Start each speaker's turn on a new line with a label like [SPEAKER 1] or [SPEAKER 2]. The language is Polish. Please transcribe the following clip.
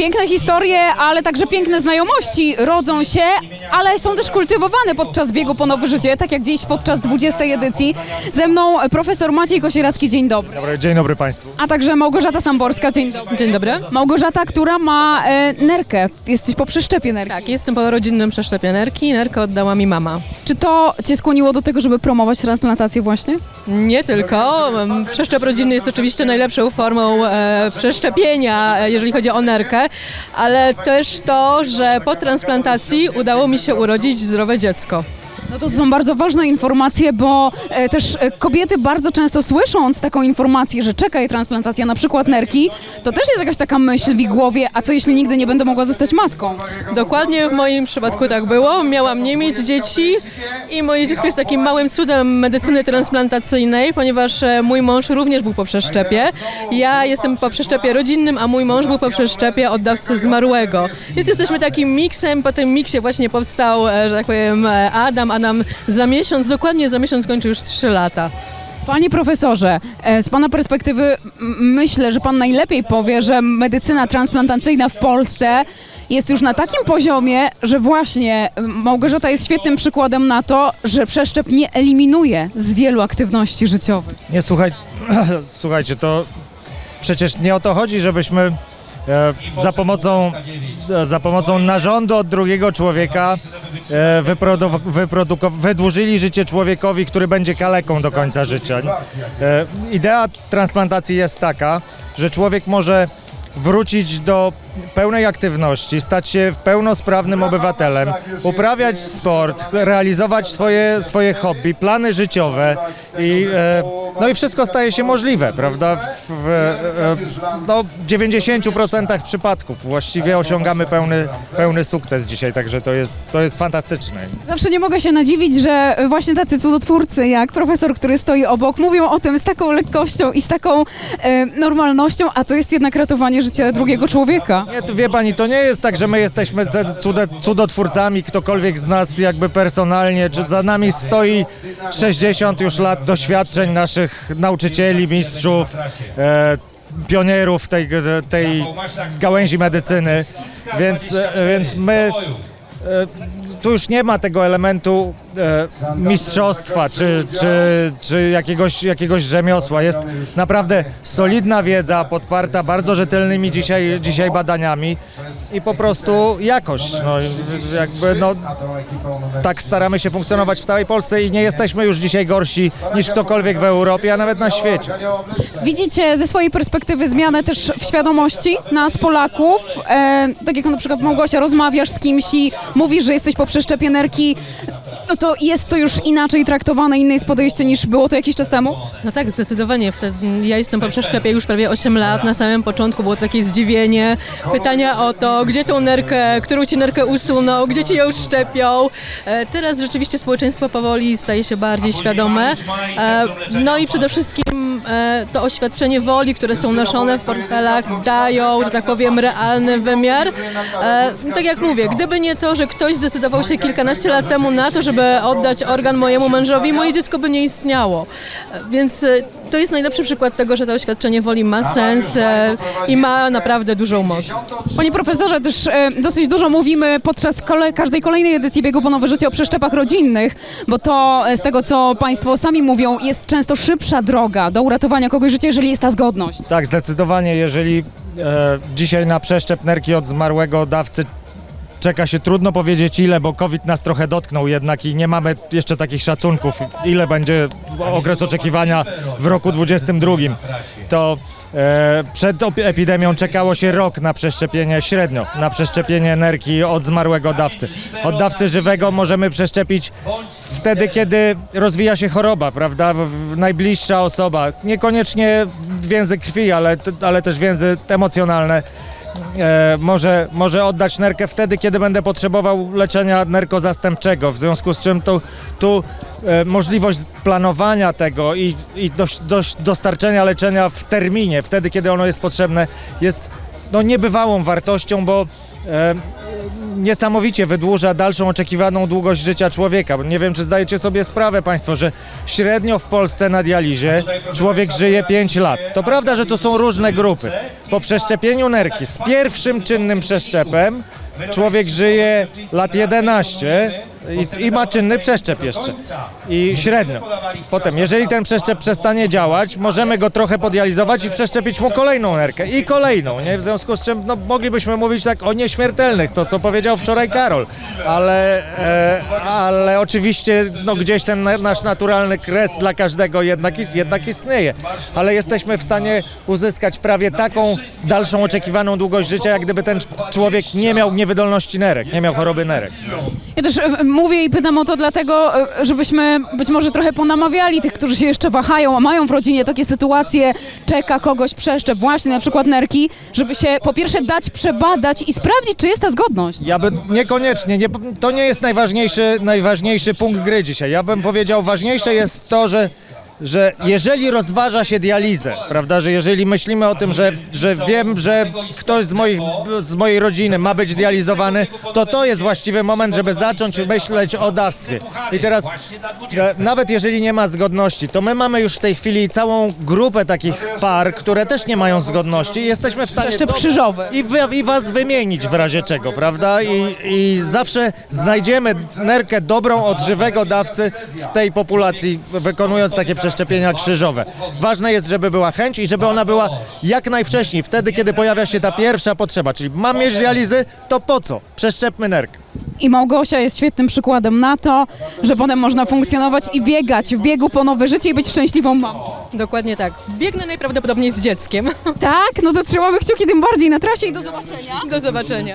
[SPEAKER 1] Piękne historie, ale także piękne znajomości rodzą się, ale są też kultywowane podczas biegu po nowe życie, tak jak dziś podczas 20. edycji. Ze mną profesor Maciej Kosieracki, dzień dobry.
[SPEAKER 2] Dobry, dzień dobry Państwu.
[SPEAKER 1] A także Małgorzata Samborska, dzień dobry.
[SPEAKER 3] Dzień dobry.
[SPEAKER 1] Małgorzata, która ma e, nerkę. Jesteś po przeszczepie nerki.
[SPEAKER 3] Tak, jestem po rodzinnym przeszczepie nerki. Nerkę oddała mi mama.
[SPEAKER 1] Czy to cię skłoniło do tego, żeby promować transplantację właśnie?
[SPEAKER 3] Nie tylko. Przeszczep rodzinny jest oczywiście najlepszą formą e, przeszczepienia, e, jeżeli chodzi o nerkę, ale też to, że po transplantacji udało mi się urodzić zdrowe dziecko.
[SPEAKER 1] No to są bardzo ważne informacje, bo e, też e, kobiety bardzo często słysząc taką informację, że czeka je transplantacja na przykład nerki, to też jest jakaś taka myśl w ich głowie, a co jeśli nigdy nie będę mogła zostać matką?
[SPEAKER 3] Dokładnie w moim przypadku tak było. Miałam nie mieć dzieci i moje dziecko jest takim małym cudem medycyny transplantacyjnej, ponieważ e, mój mąż również był po przeszczepie. Ja jestem po przeszczepie rodzinnym, a mój mąż był po przeszczepie oddawcy zmarłego. Więc jesteśmy takim miksem, po tym miksie właśnie powstał, e, że tak powiem, e, Adam. Adam za miesiąc, dokładnie za miesiąc kończy już 3 lata.
[SPEAKER 1] Panie profesorze, e, z pana perspektywy myślę, że pan najlepiej powie, że medycyna transplantacyjna w Polsce jest już na takim poziomie, że właśnie Małgorzata jest świetnym przykładem na to, że przeszczep nie eliminuje z wielu aktywności życiowych.
[SPEAKER 2] Nie słuchaj, słuchajcie, to przecież nie o to chodzi, żebyśmy za, pomocą, e, za pomocą narządu od drugiego człowieka e, wyprodu- wyproduko- wydłużyli życie człowiekowi, który będzie kaleką do końca życia. E, idea transplantacji jest taka, że człowiek może wrócić do pełnej aktywności, stać się pełnosprawnym obywatelem, uprawiać sport, realizować swoje, swoje hobby, plany życiowe i, e, no i wszystko staje się możliwe, prawda? W, w, e, no, 90% przypadków właściwie osiągamy pełny, pełny sukces dzisiaj, także to jest, to jest fantastyczne.
[SPEAKER 1] Zawsze nie mogę się nadziwić, że właśnie tacy cudotwórcy jak profesor, który stoi obok, mówią o tym z taką lekkością i z taką e, normalnością, a to jest jednak ratowanie życia drugiego człowieka.
[SPEAKER 2] Nie, to wie pani, to nie jest tak, że my jesteśmy cudotwórcami, ktokolwiek z nas jakby personalnie, czy za nami stoi 60 już lat doświadczeń naszych nauczycieli, mistrzów, e, pionierów tej, tej gałęzi medycyny, więc, e, więc my tu już nie ma tego elementu e, mistrzostwa czy, czy, czy jakiegoś, jakiegoś rzemiosła. Jest naprawdę solidna wiedza podparta bardzo rzetelnymi dzisiaj, dzisiaj badaniami i po prostu jakość. No, jakby, no, tak staramy się funkcjonować w całej Polsce i nie jesteśmy już dzisiaj gorsi niż ktokolwiek w Europie, a nawet na świecie.
[SPEAKER 1] Widzicie ze swojej perspektywy zmianę też w świadomości nas, Polaków? E, tak jak na przykład Małgosia, rozmawiasz z kimś i mówisz, że jesteś po przeszczepie nerki, no to jest to już inaczej traktowane, inne jest podejście niż było to jakiś czas temu?
[SPEAKER 3] No tak, zdecydowanie. Ja jestem po przeszczepie już prawie 8 lat. Na samym początku było takie zdziwienie, pytania o to, gdzie tą nerkę, którą ci nerkę usuną, gdzie ci ją szczepią. E, teraz rzeczywiście społeczeństwo powoli staje się bardziej świadome. E, no i przede wszystkim to oświadczenie woli, które są noszone w portfelach, dają, że tak powiem, realny wymiar. E, tak jak mówię, gdyby nie to, że ktoś zdecydował się kilkanaście lat temu na to, żeby oddać organ mojemu mężowi, moje dziecko by nie istniało. E, Więc e, to jest najlepszy przykład tego, że to oświadczenie woli ma sens e, i ma naprawdę dużą moc.
[SPEAKER 1] Panie profesorze, też e, dosyć dużo mówimy podczas kole, każdej kolejnej edycji Biegu po Nowe Życie o przeszczepach rodzinnych, bo to e, z tego, co Państwo sami mówią, jest często szybsza droga do uratowania kogoś życia, jeżeli jest ta zgodność.
[SPEAKER 2] Tak, zdecydowanie, jeżeli e, dzisiaj na przeszczep nerki od zmarłego dawcy czeka się trudno powiedzieć ile, bo COVID nas trochę dotknął jednak i nie mamy jeszcze takich szacunków, ile będzie okres oczekiwania w roku 22. To e, przed epidemią czekało się rok na przeszczepienie średnio, na przeszczepienie nerki od zmarłego dawcy. Od dawcy żywego możemy przeszczepić wtedy, kiedy rozwija się choroba, prawda? Najbliższa osoba, niekoniecznie więzy krwi, ale, ale też więzy emocjonalne. E, może, może oddać nerkę wtedy, kiedy będę potrzebował leczenia nerkozastępczego, w związku z czym tu, tu e, możliwość planowania tego i, i dość, dość dostarczenia leczenia w terminie, wtedy, kiedy ono jest potrzebne, jest no, niebywałą wartością, bo e, niesamowicie wydłuża dalszą oczekiwaną długość życia człowieka. Nie wiem, czy zdajecie sobie sprawę Państwo, że średnio w Polsce na dializie człowiek żyje 5 lat. To prawda, że to są różne grupy. Po przeszczepieniu nerki z pierwszym czynnym przeszczepem człowiek żyje lat 11 i, i ma czynny przeszczep jeszcze. I średnio. Potem, jeżeli ten przeszczep przestanie działać, możemy go trochę podializować i przeszczepić mu kolejną nerkę i kolejną, nie? W związku z czym no, moglibyśmy mówić tak o nieśmiertelnych, to co powiedział wczoraj Karol, ale, e, ale oczywiście no, gdzieś ten na- nasz naturalny kres dla każdego jednak, jednak istnieje. Ale jesteśmy w stanie uzyskać prawie taką dalszą oczekiwaną długość życia, jak gdyby ten człowiek nie miał niewydolności nerek, nie miał choroby nerek.
[SPEAKER 1] Ja też e, mówię i pytam o to dlatego, e, żebyśmy być może trochę ponamawiali tych, którzy się jeszcze wahają, a mają w rodzinie takie sytuacje, czeka kogoś przeszczep, właśnie na przykład nerki, żeby się po pierwsze dać przebadać i sprawdzić, czy jest ta zgodność.
[SPEAKER 2] Ja bym niekoniecznie, nie, to nie jest najważniejszy, najważniejszy punkt gry dzisiaj. Ja bym powiedział, ważniejsze jest to, że, że jeżeli rozważa się dializę, prawda, że jeżeli myślimy o tym, że, że wiem, że ktoś z, moich, z mojej rodziny ma być dializowany, to to jest właściwy moment, żeby zacząć myśleć o dawstwie. I teraz, e, nawet jeżeli nie ma zgodności, to my mamy już w tej chwili całą grupę takich par, które też nie mają zgodności i jesteśmy w stanie...
[SPEAKER 1] Przeszczep krzyżowy.
[SPEAKER 2] I, wy, I was wymienić w razie czego, prawda? I, I zawsze znajdziemy nerkę dobrą od żywego dawcy w tej populacji, wykonując takie przeszczepienia krzyżowe. Ważne jest, żeby była chęć i żeby ona była jak najwcześniej, wtedy, kiedy pojawia się ta pierwsza potrzeba, czyli mam mieć dializy, to po co? Przeszczepmy nerkę.
[SPEAKER 1] I Małgosia jest świetnym przykładem na to, że potem można funkcjonować i biegać w biegu po nowe życie i być szczęśliwą mamą.
[SPEAKER 3] Dokładnie tak. Biegnę najprawdopodobniej z dzieckiem.
[SPEAKER 1] Tak? No to trzymamy kciuki tym bardziej na trasie i do zobaczenia.
[SPEAKER 3] Do zobaczenia.